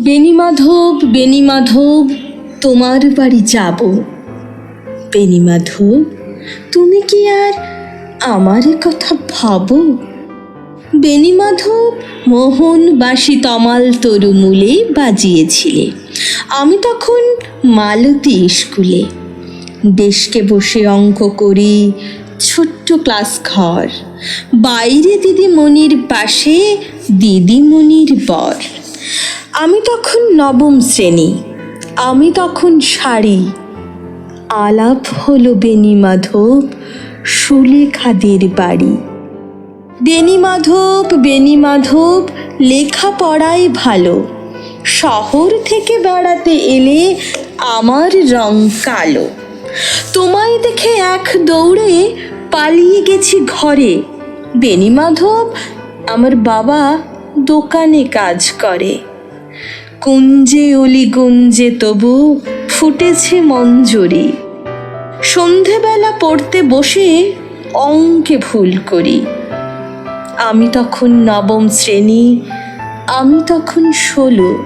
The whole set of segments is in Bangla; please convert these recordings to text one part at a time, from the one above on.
বেণীমাধব বেণীমাধব তোমার বাড়ি যাব। বেণীমাধব তুমি কি আর আমার কথা ভাবো? মোহন বাসি তমাল তরুমূলে বাজিয়েছিলে। আমি তখন মালতী স্কুলে। দেশকে বসে অঙ্ক করি, ছোট্ট ক্লাস ঘর। বাইরে দিদিমণির পাশে দিদিমণির বর। আমি তখন নবম শ্রেণি, আমি তখন শাড়ি। আলাপ হলো বেণীমাধব সুলেখাদের বাড়ি। বেণীমাধব বেণীমাধব লেখাপড়াই ভালো। শহর থেকে বেড়াতে এলে আমার রং কালো। তোমায় দেখে এক দৌড়ে পালিয়ে গেছি ঘরে। বেণীমাধব আমার বাবা দোকানে কাজ করে। কুঞ্জে অলি গুঞ্জে তবু ফুটেছে মঞ্জরি। সন্ধেবেলা পড়তে বসে অঙ্কে ভুল করি। আমি তখন নবম শ্রেণি, আমি তখন ষোলো।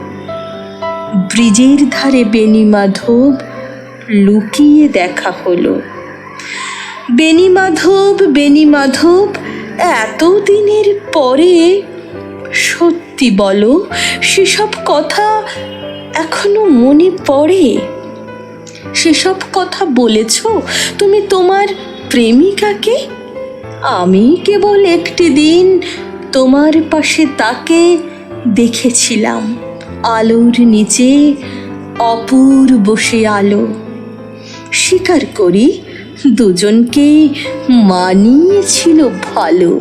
ব্রিজের ধারে বেণীমাধব লুকিয়ে দেখা হলো। বেণীমাধব বেণীমাধব এতদিনের পরে সত্যি বলো, সেসব কথা এখনও মনে পড়ে? সেসব কথা বলেছ? তুমি তোমার প্রেমিকাকে? আমি কেবল একটি দিন তোমার পাশে তাকে দেখেছিলাম, আলোর নিচে অপূর বসে আলো। স্বীকার করি, দুজনকেই মানিয়েছিল ভালো।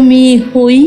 মেয়ে হই